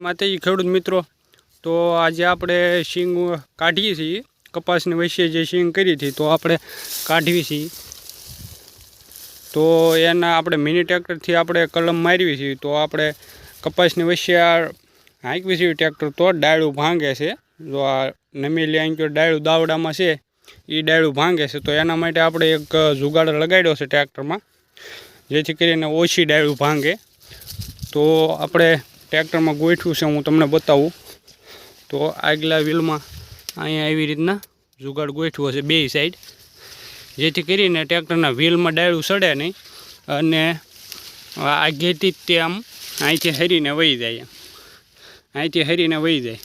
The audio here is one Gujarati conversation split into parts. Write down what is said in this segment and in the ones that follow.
માતાજી ખેડૂત મિત્રો. તો આજે આપણે શીંગ કાઢીએ છીએ. કપાસની વચ્ચે જે શીંગ કરી હતી તો આપણે કાઢવી છીએ. તો એના આપણે મિની ટ્રેક્ટરથી આપણે કલમ મારવી છીએ તો આપણે કપાસની આ હાંકવી છીએ ટ્રેક્ટર તો ડાળું ભાંગે છે. જો આ નમેલી આંક્યો ડાળું દાવડામાં છે એ ડાળું ભાંગે છે. તો એના માટે આપણે એક જુગાડ લગાડ્યો છે ટ્રેક્ટરમાં, જેથી કરીને ઓછી ડાળું ભાંગે. તો આપણે ટ્રેક્ટરમાં ગોઠવું છે, હું તમને બતાવું. તો આગલા વ્હીલમાં અહીંયા આવી રીતના જુગાડ ગોઠવો છે બે સાઈડ જેથી કરીને ટ્રેક્ટરના વ્હીલમાં ડાયડું સડે નહીં અને આ જ તે આમ અહીંથી હરીને વહી જાય. અહીંથી હરીને વહી જાય.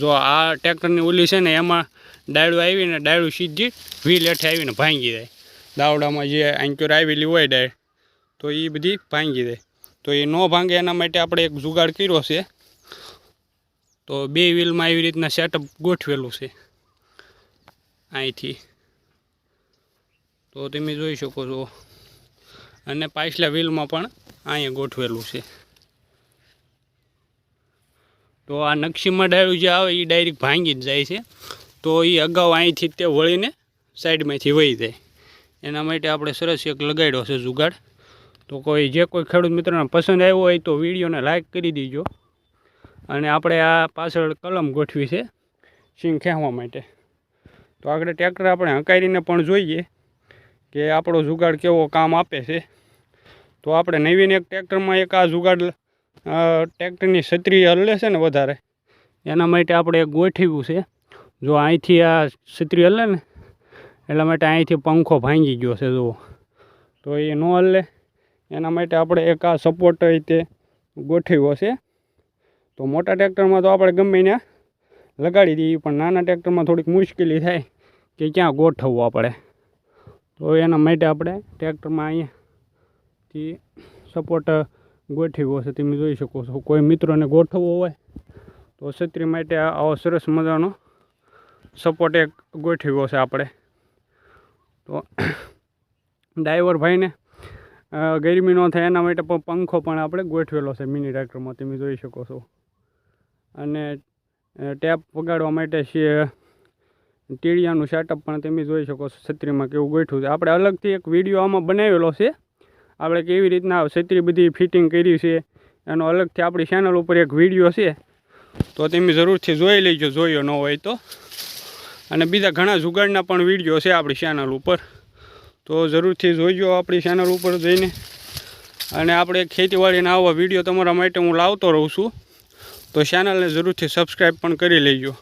જો આ ટ્રેક્ટરની ઓલી છે ને, એમાં ડાયડું આવીને ડાયડું સીધી વ્હીલ હેઠે આવીને ભાંગી જાય. દાવડામાં જે આંચોર આવેલી હોય ડાળ, તો એ બધી ભાંગી જાય. તો એ ન ભાંગે એના માટે આપણે એક જુગાડ કર્યો છે. તો બે વ્હીલમાં એવી રીતના સેટઅપ ગોઠવેલું છે. અહીંથી. તો તમે જોઈ શકો છો. અને પાછલા વ્હીલમાં પણ અહીંયા ગોઠવેલું છે. તો આ નકશીમાં ડાયું જે આવે એ ડાયરેક્ટ ભાંગી જ જાય છે. તો એ અગાઉ અહીંથી તે વળીને સાઈડમાંથી વહી જાય. એના માટે આપણે સરસ એક લગાડ્યો છે જુગાડ. તો કોઈ જે કોઈ ખેડૂત મિત્રોને પસંદ આવ્યો હોય તો વિડીયોને લાઇક કરી દીજો. અને આપણે આ પાછળ કલમ ગોઠવી છે સિંગ ખેંચવા માટે. તો આગળ ટ્રેક્ટર આપણે હંકારીને પણ જોઈએ કે આપણો જુગાડ કેવો કામ આપે છે. તો આપણે નવીન એક ટ્રેક્ટરમાં એક આ જુગાડ ટ્રેક્ટરની છત્રી હલે છે ને વધારે. એના માટે આપણે ગોઠવ્યું છે. જો અહીંથી આ છત્રી હલે ને એટલા માટે અહીંથી પંખો ભાંગી ગયો છે, જુઓ. તો એ ન હલે. એના માટે આપણે એક આ સપોર્ટ રીતે ગોઠવ્યો છે. તો મોટા ટ્રેક્ટરમાં તો આપણે ગમે ત્યાં લગાડી દઈએ, પણ નાના ટ્રેક્ટરમાં થોડીક મુશ્કેલી થાય કે ક્યાં ગોઠવવું આપણે. તો એના માટે આપણે ટ્રેક્ટરમાં અહીંયાથી સપોર્ટ ગોઠવ્યો છે. તમે જોઈ શકો છો, કોઈ મિત્રોને ગોઠવવો હોય તો છત્રી માટે આવો સરસ મજાનો સપોર્ટ એક ગોઠવ્યો છે આપણે. તો ડ્રાઈવર ભાઈને ગરમી ન થાય એના માટે પણ પંખો પણ આપણે ગોઠવેલો છે મિની ટ્રેક્ટરમાં તમે જોઈ શકો છો. અને ટેપ વગાડવા માટે છે, ટીળિયાનું સેટઅપ પણ તમે જોઈ શકો છો, છત્રીમાં કેવું ગોઠવું છે. આપણે અલગથી એક વીડિયો આમાં બનાવેલો છે. આપણે કેવી રીતના છત્રી બધી ફિટિંગ કરી છે, એનો અલગથી આપણી ચેનલ ઉપર એક વીડિયો છે. તો તમે જરૂરથી જોઈ લેજો, જોયો ન હોય તો. અને બીજા ઘણા જુગાડના પણ વીડિયો છે આપણી ચેનલ ઉપર. તો જરૂરથી જોઈજો આપણી ચેનલ ઉપર જઈને. અને આપણે ખેતીવાડીના આવા વીડિયો તમારા માટે હું લાવતો રહું છું. તો ચેનલને જરૂરથી સબસ્ક્રાઈબ પણ કરી લેજો.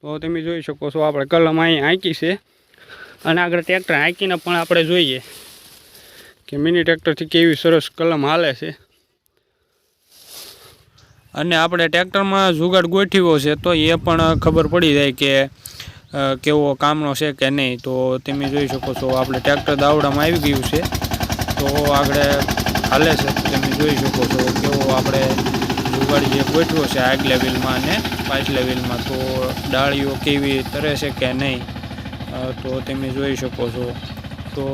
તો તમે જોઈ શકો છો, આપણે કલમ અહીં આંકી છે. અને આગળ ટ્રેક્ટર આંકીને પણ આપણે જોઈએ કે મિની ટ્રેક્ટરથી કેવી સરસ કલમ હાલે છે. અને આપણે ટ્રેક્ટરમાં જુગાડ ગોઠવ્યો છે, તો એ પણ ખબર પડી જાય કે કેવો કામનો છે કે નહીં, તો તમે જોઈ શકો છો, આપણે ટ્રેક્ટર દાવડામાં આવી ગયું છે. તો આગળ હાલે છે, તમે જોઈ શકો છો કેવો આપણે જુગાડ જે ગોઠવો છે આગલા વ્હીલમાં અને પાછલા વ્હીલમાં તો ડાળીઓ કેવી તરે છે કે નહીં તો તમે જોઈ શકો છો. તો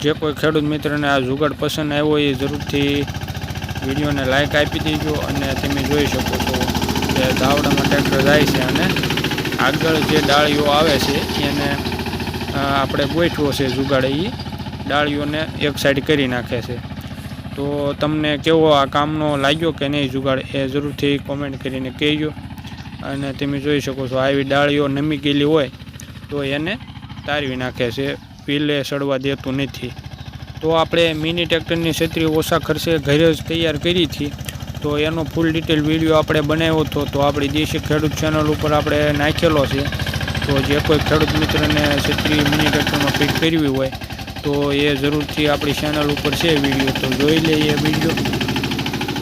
જે કોઈ ખેડૂત મિત્રને આ જુગાડ પસંદ આવ્યો એ જરૂરથી વિડીયોને લાઇક આપી દેજો અને તમે જોઈ શકો છો કે દાવડામાં ટ્રેક્ટર જાય છે અને આગળ જે ડાળીઓ આવે છે, એને આપણે ગોઠવો છે જુગાડ એ ડાળીઓને એક સાઈડ કરી નાખે છે. તો તમને કેવો આ કામનો લાગ્યો કે નહીં જુગાડ એ જરૂરથી કોમેન્ટ કરીને કહેજો. અને તમે જોઈ શકો છો, આવી ડાળીઓ નમી ગયેલી હોય, તો એને તારવી નાખે છે. પીલે સડવા દેતું નથી. તો આપણે મિની ટ્રેક્ટરની છત્રી ઓછા ખર્ચે ઘરે જ તૈયાર કરી હતી તો એનો ફૂલ ડિટેલ વીડિયો આપણે બનાવ્યો હતો. તો આપણી દેશી ખેડૂત ચેનલ ઉપર આપણે નાખેલો છે. તો જે કોઈ ખેડૂત મિત્રને છત્રી મિની ટ્રેક્ટરમાં ફિટ કરવી હોય, તો એ જરૂરથી આપણી ચેનલ ઉપર છે વીડિયો તો જોઈ લઈએ વીડિયો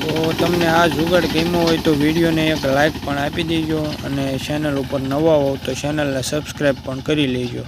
તો તમને આ જુગાડ ગમ્યો હોય તો વિડીયોને એક લાઈક પણ આપી દેજો અને ચેનલ ઉપર નવા હો તો ચેનલને સબસ્ક્રાઈબ પણ કરી લેજો.